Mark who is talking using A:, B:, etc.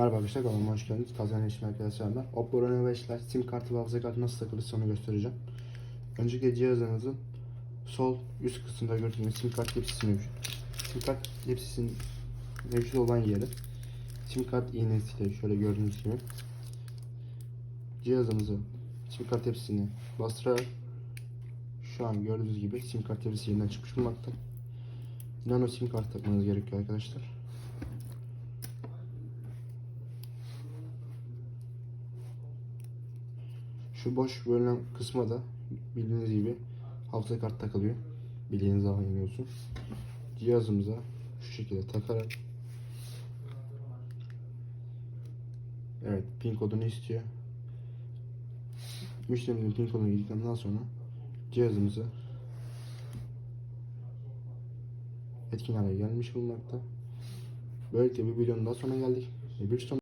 A: Merhaba arkadaşlar kanalıma hoş geldiniz. Kazan için arkadaşlar ben. Oppo Reno 5 Lite sim kartı ve hafıza kartı nasıl takılır onu göstereceğim. Öncelikle cihazınızın sol üst kısmında gördüğünüz sim kart yapısı mevcut. Sim kart yapısının mevcut olan yeri sim kart iğnesiyle şöyle gördüğünüz gibi cihazınızı sim kart yapısını bastırarak şu an gördüğünüz gibi sim kart yapısı yerinden çıkmış bulmakta. Nano sim kart takmanız gerekiyor arkadaşlar. Şu boş bölünen kısma da bildiğiniz gibi hafıza kart takılıyor. Bildiğiniz zaman iniyorsun. Cihazımıza şu şekilde takarak Evet pin kodunu istiyor. Müşterimizin pin kodunu girdikten sonra cihazımızı etkin hale gelmiş bulunmakta. Böylelikle bir videonun daha sonuna geldik. Bir sonraki